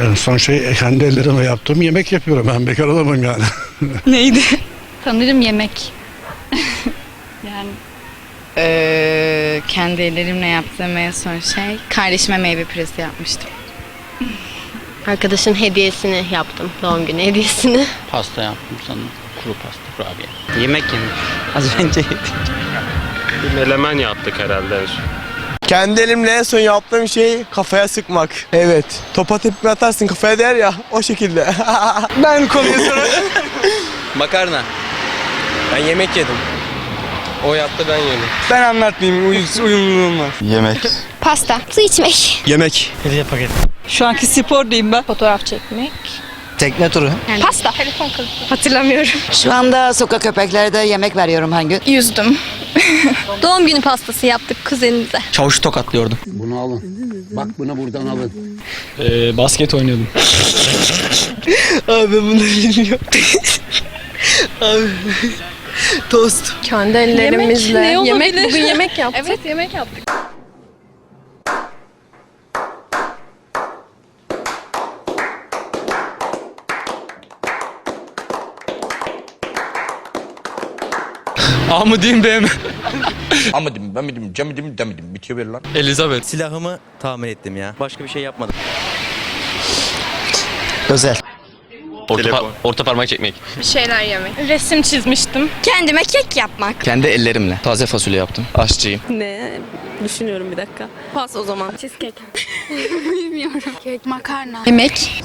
En son şey kendi ellerimle yaptığım yemek yapıyorum. Ben bekar adamım yani. Neydi? Sanırım yemek. yani Ee, kendi ellerimle yaptığım en son şey kardeşime meyve püresi yapmıştım. Arkadaşın hediyesini yaptım. Doğum günü hediyesini. Pasta yaptım sana. Kuru pasta, kurabiye. Yemek yemiş. Az önce yedik. Bir melemen yaptık herhalde. Kendi elimle en son yaptığım şey kafaya sıkmak. Evet. Topa tepki atarsın kafaya değer ya o şekilde. ben konuyu sonra... Makarna. Ben yemek yedim. O yaptı ben yedim. Ben anlatmayayım uy uyumluluğum var. Yemek. Pasta. Su içmek. Yemek. Hediye paket. Şu anki spordayım ben. fotoğraf çekmek. Tekne turu. Pasta. Hatırlamıyorum. Şu anda sokak köpeklerde yemek veriyorum gün. Yüzdüm. Doğum günü pastası yaptık kuzenimize. Çavuşu tokatlıyordum. Bunu alın. Bak bunu buradan alın. Ee, basket oynuyordum. Abi bunları bilmiyorum. Abi. Tost. Kendi ellerimizle. Yemek, ne yemek bugün yemek yaptık. Evet yemek yaptık. A mı diyeyim B mi? Ama dedim ben mi dedim cem mi dedim demedim bitiyor bir lan. Elizabeth. Silahımı tamir ettim ya. Başka bir şey yapmadım. Özel. Orta, orta parmak çekmek. Bir şeyler yemek. Resim çizmiştim. Kendime kek yapmak. Kendi ellerimle. Taze fasulye yaptım. Aşçıyım. Ne? Düşünüyorum bir dakika. Pas o zaman. Yemek.